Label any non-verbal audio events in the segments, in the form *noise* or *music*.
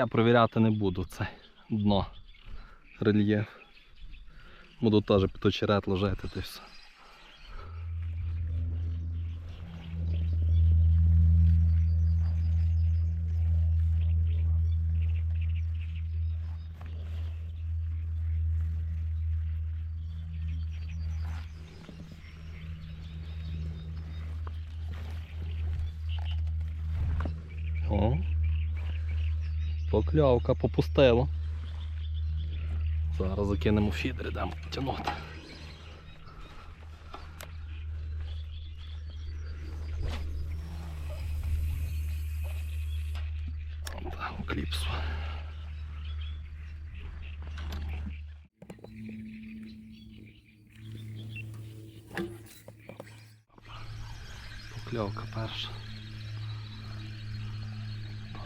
Я провіряти не буду це дно рельєф. Буду теж під очерет ложити та все. О, покльовка попустила. Зараз закинемо фідер, дамо тягнути. Так, у кліпсу. Покльовка перша.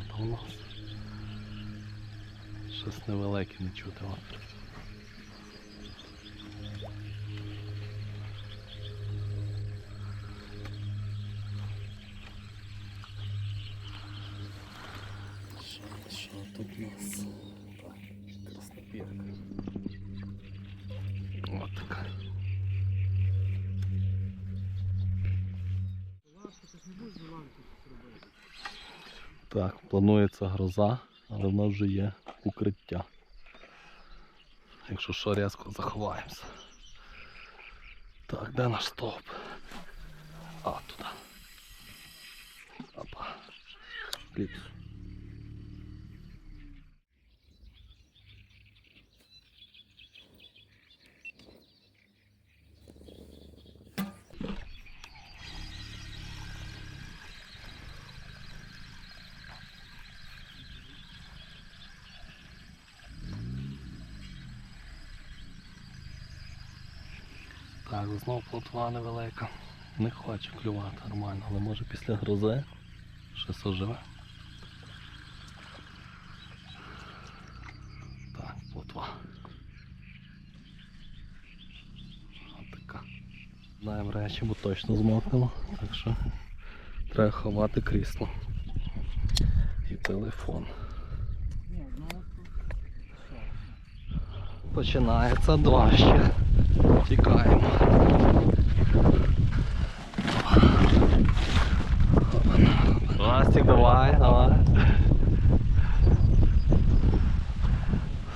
Та у нас. Щось не чути. От. Що, тут у нас? Краснопірка. От така. Так, планується гроза, але в нас вже є укриття. Якщо що, різко заховаємося. Так, де наш стовп? А, туди. Опа. Кліпс. Так, знову плотва невелика. Не хоче клювати нормально, але може після грози щось оживе. Так, плотва. От така. Знаємо речі, бо точно змокнемо, так що треба ховати крісло. І телефон. Починається дощ. Тікаємо. Растик, давай, давай.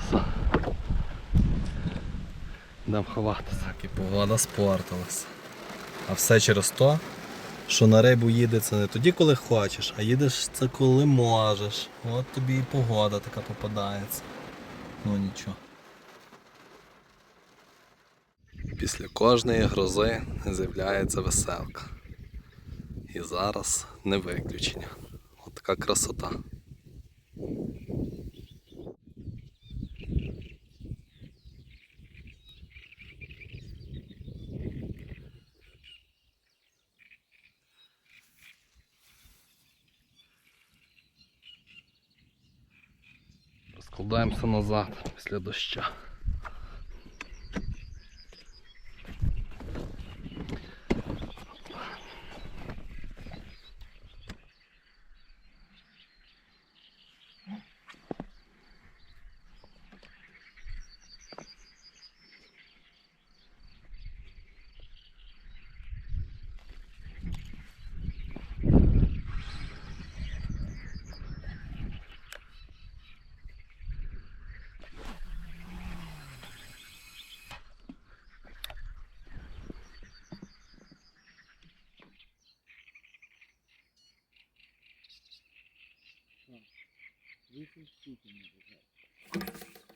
Все. Ховатися. І погода спортилась. А все через то, що на рибу їде це не тоді, коли хочеш, а їдеш це коли можеш. От тобі і погода така попадається. Ну нічого. Після кожної грози з'являється веселка. І зараз не виключення. От така красота. Розкладаємося назад після доща. 10 штук у мене лежать.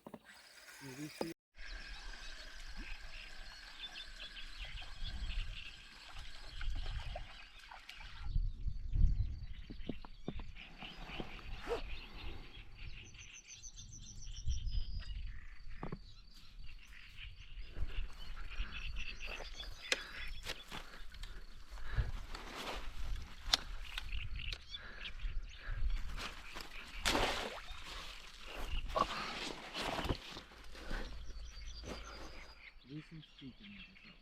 8 штук у мене так.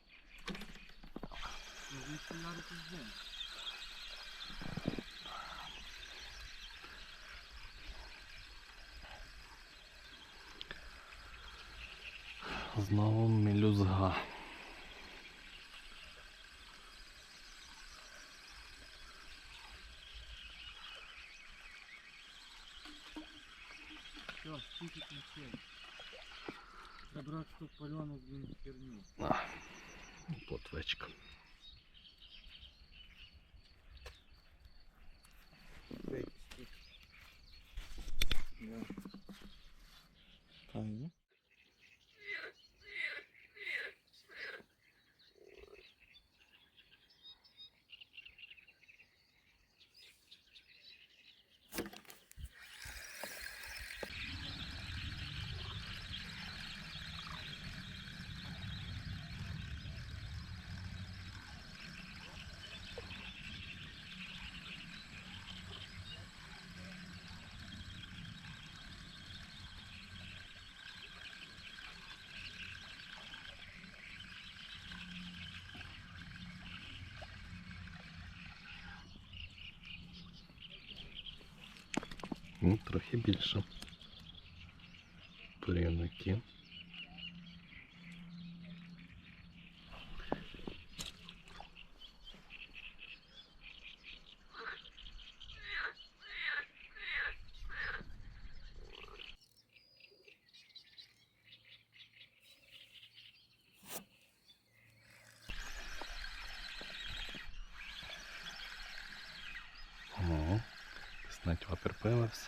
Ну, ви. Знову мілюзга. Все, стільки ключей сел. Забрать что паленый, блин, херню. А, плотвичка. Фейк стик. Ну, трохи більше. Порівники. О, Снать поперпилився.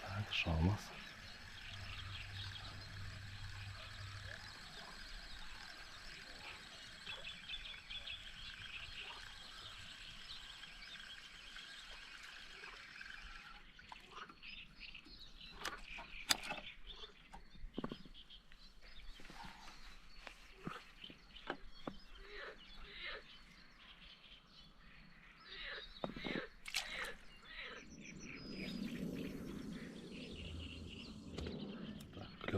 Так, що у нас?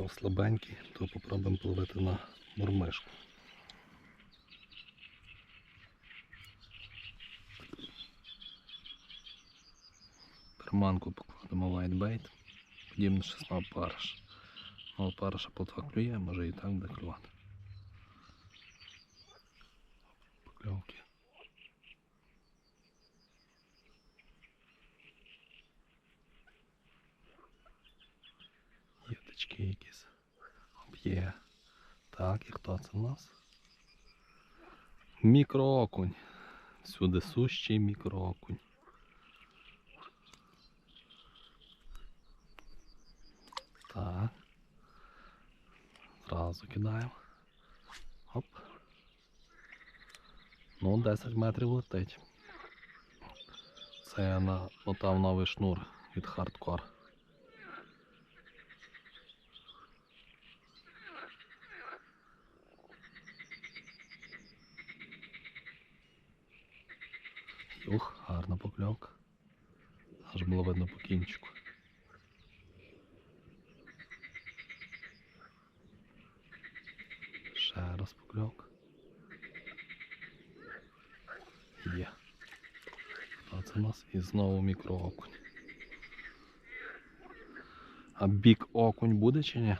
Так, слабенький, то попробуємо половити на мурмишку. Приманку покладемо лайтбейт, подібно щось на опариш. На опариша плотва клює, може і так буде клювати. Об'є. Так, і хто це в нас? Мікроокунь. Всюди сущий мікроокунь. Так. Зразу кидаємо. Оп. Ну, 10 метрів летить. Це я намотав новий шнур від хардкор. Ух, гарна покльовка. Аж було видно по кінчику. Ще раз покльовка. Є. А це у нас і знову мікроокунь. А бік окунь буде чи ні?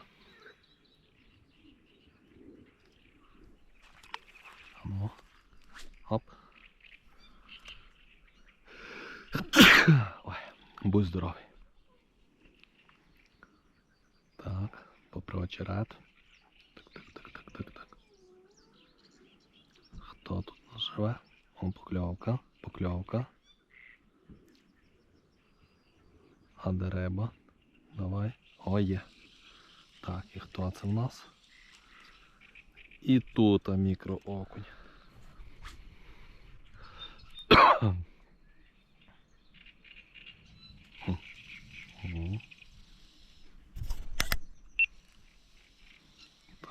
А Ну. Оп. Ой, будь здоровий. Так, попри очерет. Так, так, так, так, так, так. Хто тут нас живе? О, покльовка, покльовка. А де риба? Давай. О, є. Так, і хто це в нас? І тут мікроокунь.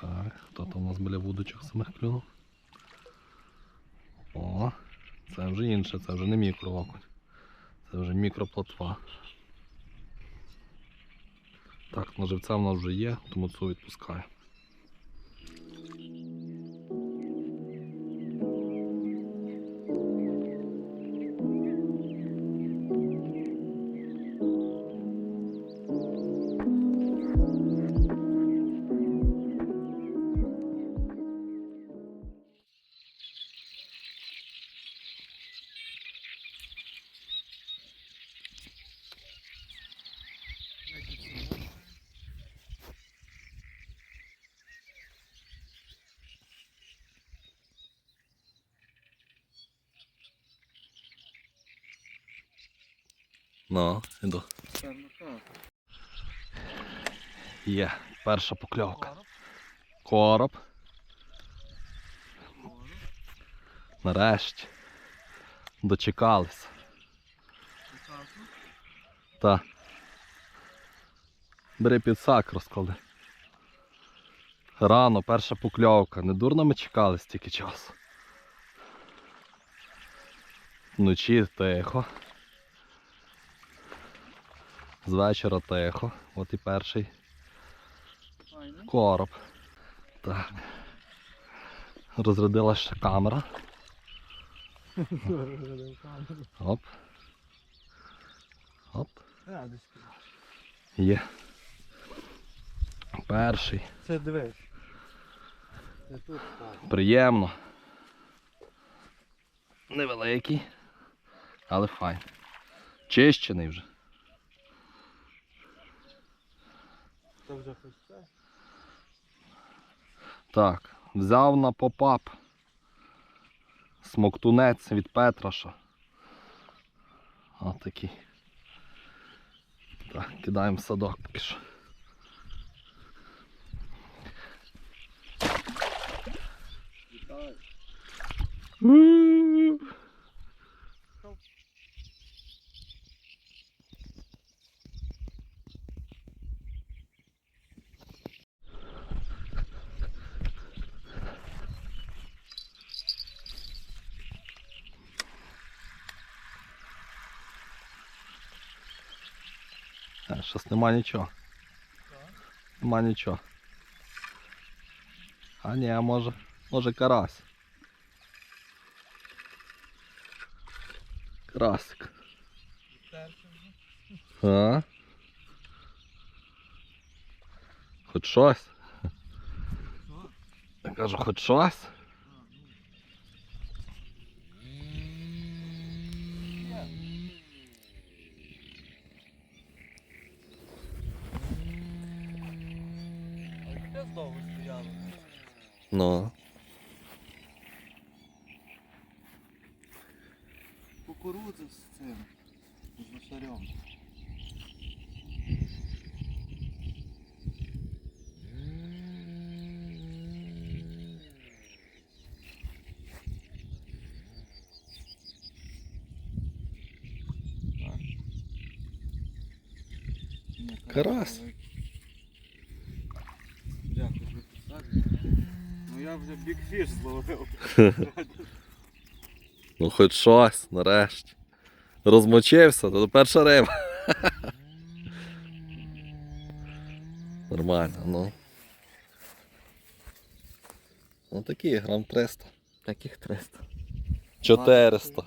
Так, хто там у нас біля вудочок самих клюнув? О, це вже інше, це вже не мікроокунь. Це вже мікроплотва. Так, на живця в нас вже є, тому цю відпускаю. Ну, іду. Є, перша покльовка. Короб. Нарешті. Дочекались. Та. Бери підсак, розклади. Рано, перша покльовка. Не дурно ми чекали стільки часу. Вночі тихо. З вечора тихо. От і перший короб. Так. Розрядилася ще камера. Оп. Оп. Є. Перший. Це дивись. Це тут так. Приємно. Невеликий, але файн. Чищений вже. Це вже хоч це. Так, взяв на попап. Смоктунець від Петраша. Отакий. Так, кидаємо в садок поки що. Вітаю. А, щось нема нічого. Нема нічого. А ні, може, може карась. Карасик. Терся вже. А? Хоч щось? Що? Я кажу, хоч щось? Довго стояло. Ну. Кукурудза з цим. З лошарем. Карась. великий. Дякую, ви посадили. Ну я вже бікфіш зловив. *laughs* Ну хоч щось, нарешті. Розмочився, то перша риба. *laughs* Нормально, ну. Ну такі, грам 300. Таких 300. 400.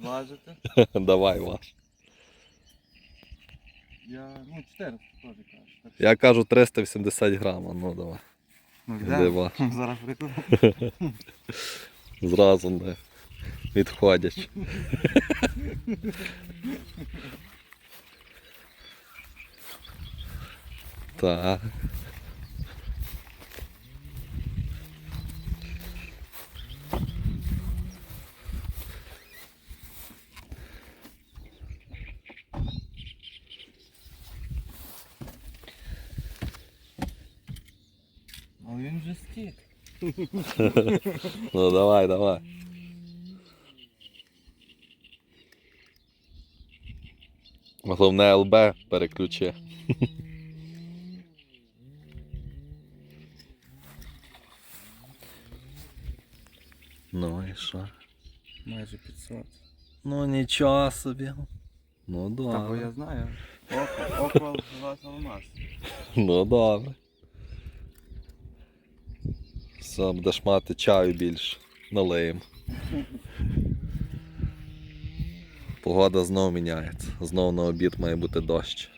Зважити? Давай ваш. Я, ну, 400 теж кажу. Я кажу 380 грам, ну давай. Ну, йдемо. ваш. *laughs* Зараз прикладу. Зразу не відходять. *laughs* Так. Але він вже стік. *laughs* Ну давай, давай. Головне ЛБ переключи. *laughs* Ну і що? Майже 500. Ну нічого собі. Ну Та бо я знаю. Око, око *laughs* вас алмаз. Ну добре. Все, будеш мати чаю більше. Налиємо. Погода знов міняється. Знов на обід має бути дощ.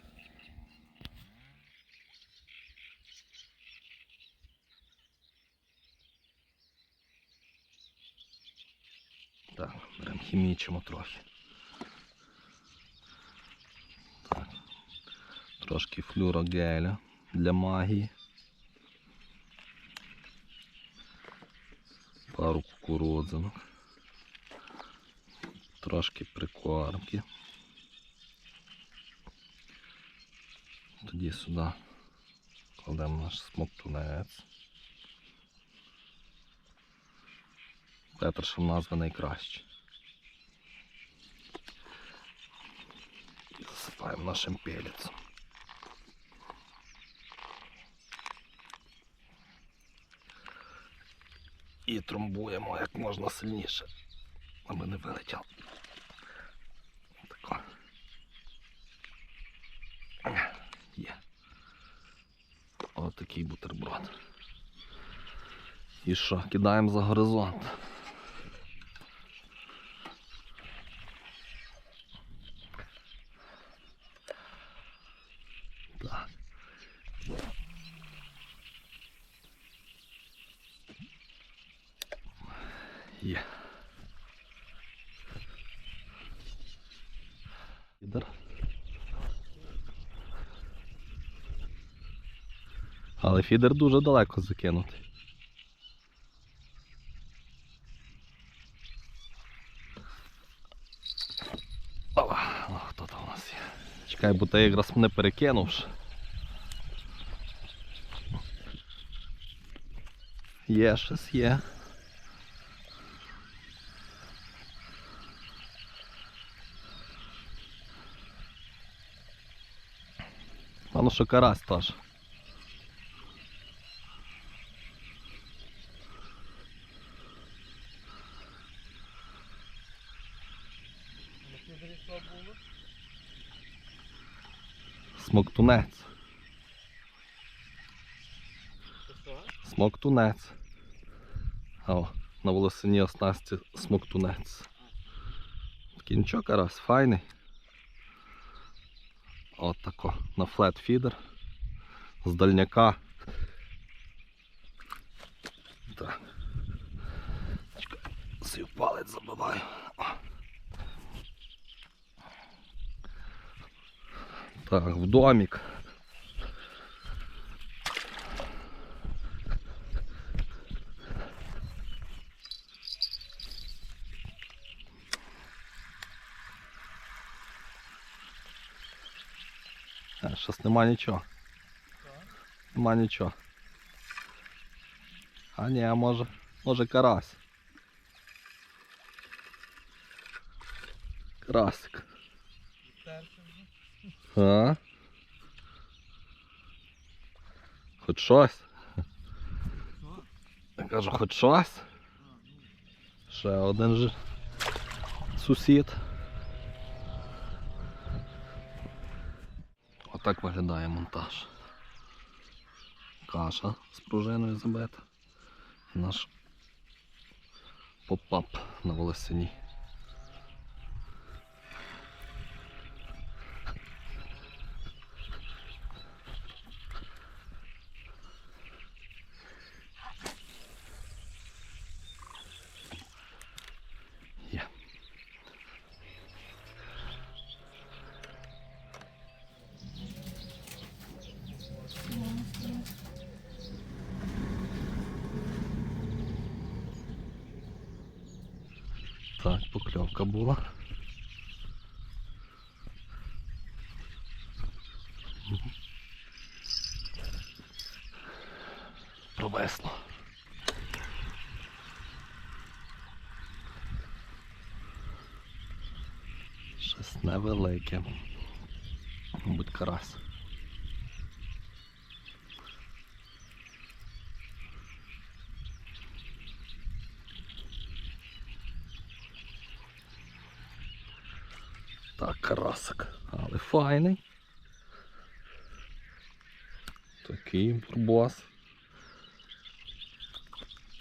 Так, прям хімічимо трохи. Так. Трошки флюрогеля для магії. Пару кукурудзинок. Трошки прикормки. Тоді сюди кладемо наш смоктунець. Петришем назва найкраще. І засипаємо нашим пелецом. І тромбуємо як можна сильніше, аби не вилетів. Тако. Є. Отакий бутерброд. І що, кидаємо за горизонт. Так. Є. Фідер. Але фідер дуже далеко закинутий. Ну, хто там у нас є? Чекай, бо ти якраз мене перекинувши. Є щось є. Ну що карась теж. На фідері що було? Смоктунець. Це що? Смоктунець. О, на волосині оснасті смоктунець. Нічого карась, файний. От тако, на флет фідер. З дальняка. Так. Чекай, свій палець забиваю. Так, в домик. А, Щось нема нічого. Нема нічого. А ні, а може, може карась. Карасик. А? Хоч щось. Що? Я кажу, хоч щось. Ще один же сусід. Отак виглядає монтаж. Каша з пружиною забита. Наш поп-ап на волосині. Є. Так, покльовка була. Провесло. Щось невелике. Мабуть, карась. Так, карасик. Але файний. Такий бурбос.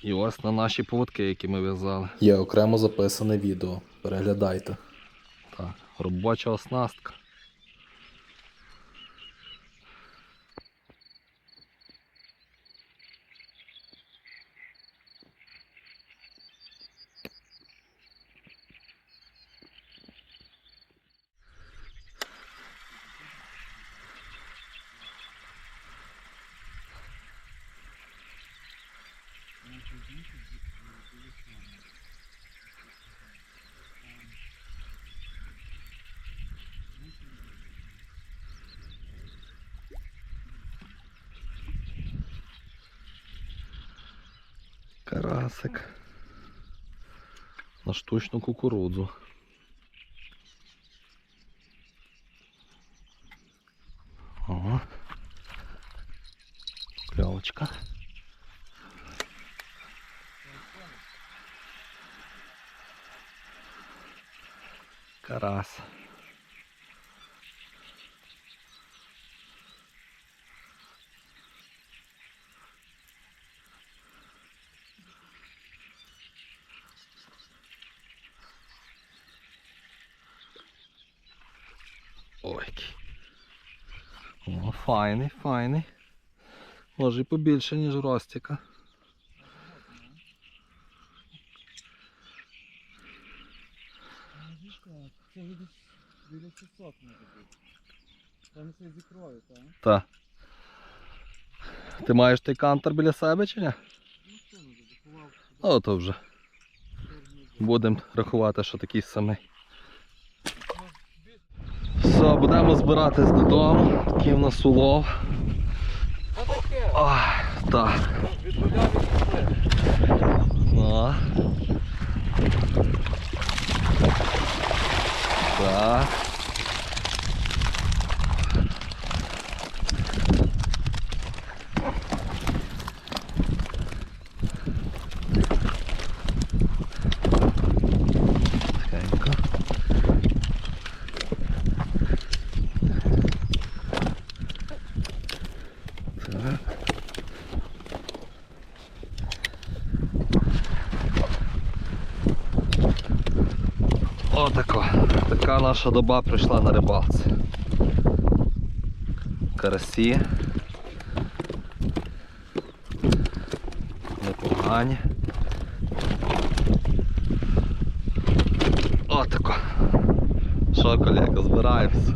І ось на наші поводки, які ми в'язали. Є окремо записане відео. Переглядайте. Так, робоча оснастка. Карасик. На штучну кукурудзу. О, файний, файний. Може і побільше, ніж ростіка. Ну. Це біля 600 може бути. Там це зі кров'ю, так? Та. Ти маєш той кантер біля себе чи ні? Ну, то вже. Будемо рахувати, що такий самий. Будемо збиратись додому. Такий в нас улов. Ах, так. Ну. Так. Тихенько. Так. Отако. Така наша доба прийшла на рибалці. Карасі. Непогані. Отако. Що, колега, збираємось.